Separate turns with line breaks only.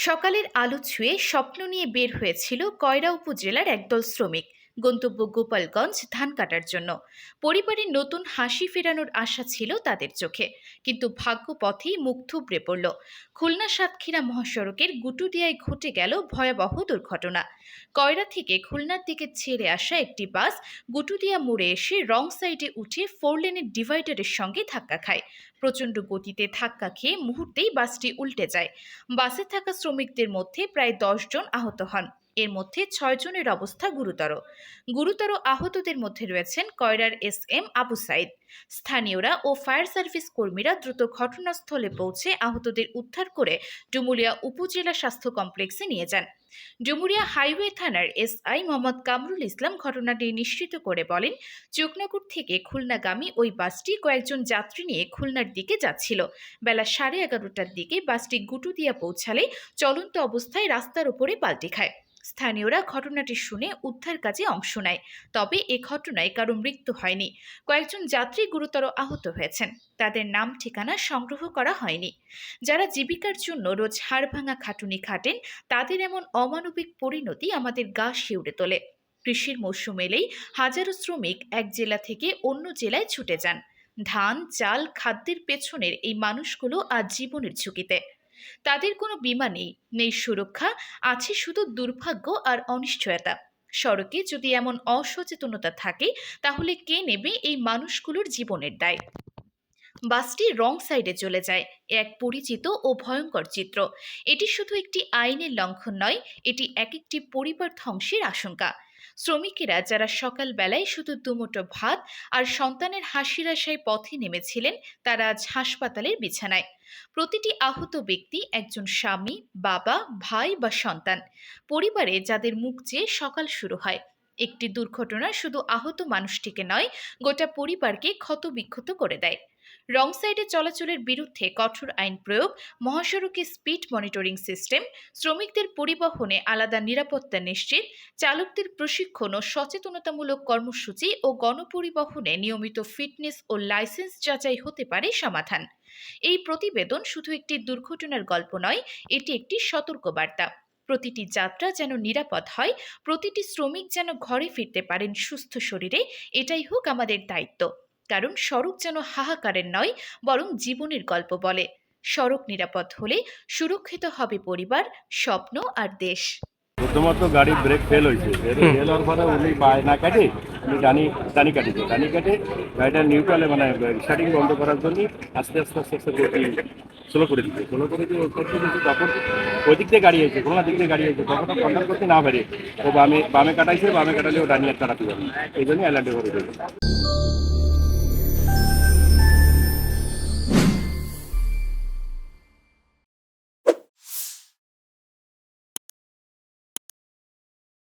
সকালের আলো ছুঁয়ে স্বপ্ন নিয়ে বের হয়েছিল কয়রা উপজেলার একদল শ্রমিক। গন্তব্য গোপালগঞ্জ ধান কাটার জন্য। পরিবারের নতুন হাসি ফেরানোর আশা ছিল তাদের চোখে। কিন্তু ভাগ্যপথেই মুখ থুবড়ে পড়ল। খুলনা সাতক্ষীরা মহাসড়কের গুটুদিয়ায় ঘটে গেল ভয়াবহ দুর্ঘটনা। কয়রা থেকে খুলনার দিকে ছেড়ে আসা একটি বাস গুটুদিয়া মোড়ে এসে রং সাইডে উঠে ফোর লেনের ডিভাইডারের সঙ্গে ধাক্কা খায়। প্রচণ্ড গতিতে ধাক্কা খেয়ে মুহূর্তেই বাসটি উল্টে যায়। বাসে থাকা শ্রমিকদের মধ্যে প্রায় দশ জন আহত হন। এর মধ্যে ছয় জনের অবস্থা গুরুতর। গুরুতর আহতদের মধ্যে রয়েছেন কয়রার এস এম আবু সাইদ। স্থানীয়রা ও ফায়ার সার্ভিস কর্মীরা দ্রুত ঘটনাস্থলে পৌঁছে আহতদের উদ্ধার করে ডুমুরিয়া উপজেলা স্বাস্থ্য কমপ্লেক্সে নিয়ে যান। ডুমুরিয়া হাইওয়ে থানার এসআই মোহাম্মদ কামরুল ইসলাম ঘটনাটি নিশ্চিত করে বলেন চোকনগর থেকে খুলনাগামী ওই বাসটি কয়েকজন যাত্রী নিয়ে খুলনার দিকে যাচ্ছিল। বেলা সাড়ে এগারোটার দিকে বাসটি গুটু গুটুদিয়া পৌঁছালে চলন্ত অবস্থায় রাস্তার উপরে পাল্টে খায়। স্থানীয়রা ঘটনাটি শুনে উদ্ধার কাজে অংশ নেয়। তবে এ ঘটনায় কারও মৃত্যু হয়নি। কয়েকজন যাত্রী গুরুতর আহত হয়েছেন। তাদের নাম, ঠিকানা সংগ্রহ করা হয়নি। যারা জীবিকার জন্য রোজ হাড়ভাঙা খাটুনি খাটেন, তাদের এমন অমানবিক পরিণতি আমাদের গা শিউড়ে তোলে। কৃষির মৌসুম এলেই হাজারো শ্রমিক এক জেলা থেকে অন্য জেলায় ছুটে যান। ধান, চাল, খাদ্যের পেছনের এই মানুষগুলো আজ জীবনের ঝুঁকিতে। তাদের কোনো বিমা নেই নেই সুরক্ষা, আছে শুধু দুর্ভাগ্য আর অনিশ্চয়তা। সড়কে যদি এমন অসচেতনতা থাকে, তাহলে কে নেবে এই মানুষগুলোর জীবনের দায়? বাসটি রং সাইডে চলে যায়, এক পরিচিত ও ভয়ঙ্কর চিত্র। এটি শুধু একটি আইনের লঙ্ঘন নয়, এটি এক একটি পরিবার ধ্বংসের আশঙ্কা। শ্রমিকেরা যারা সকালবেলায় শুধু দুমুঠো ভাত আর সন্তানের হাসির আশায় পথে নেমেছিলেন, তারা আজ হাসপাতালের বিছানায়। প্রতিটি আহত ব্যক্তি একজন স্বামী, বাবা, ভাই বা সন্তান। পরিবারে যাদের মুখ চেয়ে সকাল শুরু হয়। একটি দুর্ঘটনা শুধু আহত মানুষটিকে নয়, গোটা পরিবারকে ক্ষতবিক্ষত করে দেয়। রং সাইডে চলাচলের বিরুদ্ধে কঠোর আইন প্রয়োগ, মহাসড়কে স্পিড মনিটরিং সিস্টেম, শ্রমিকদের পরিবহনে আলাদা নিরাপত্তা নিশ্চিত, চালকদের প্রশিক্ষণ ও সচেতনতামূলক কর্মসূচি ও গণপরিবহনে নিয়মিত ফিটনেস ও লাইসেন্স যাচাই হতে পারে সমাধান। এই প্রতিবেদন শুধু একটি দুর্ঘটনার গল্প নয়, এটি একটি সতর্কবার্তা। প্রতিটি যাত্রা যেন নিরাপদ হয়, প্রতিটি শ্রমিক যেন ঘরে ফিরতে পারেন সুস্থ শরীরে, এটাই হোক আমাদের দায়িত্ব। কারণ সড়ক যেন হাহাকারের নয় বরং জীবনের গল্প বলে। সড়ক নিরাপদ হলে সুরক্ষিত হবে পরিবার স্বপ্ন আর দেশ।
প্রথমত গাড়ি ব্রেক ফেল হয়েছে। ফেল হওয়ার পরে উনি পায়ে না কাটে উনি ডানি কাটিছে ডানি কাটে গাড়িটা নিউট্রালে মানে স্টার্টিং বন্ধ করার জন্য আস্তে আস্তে আস্তে আস্তে গতি স্লো করে দিচ্ছে স্লো করে দিয়ে ওই করতে দিচ্ছে তখন ওই দিক দিয়ে গাড়ি আছে কোনো দিক দিয়ে গাড়ি আছে তখন কন্ট্রোল করতে না পারে। ও বামে বামে কাটাইছে বামে কাটালে ও ডানি আর কাটাতে পারে এই জন্য অ্যালার্টে করে দিয়েছে।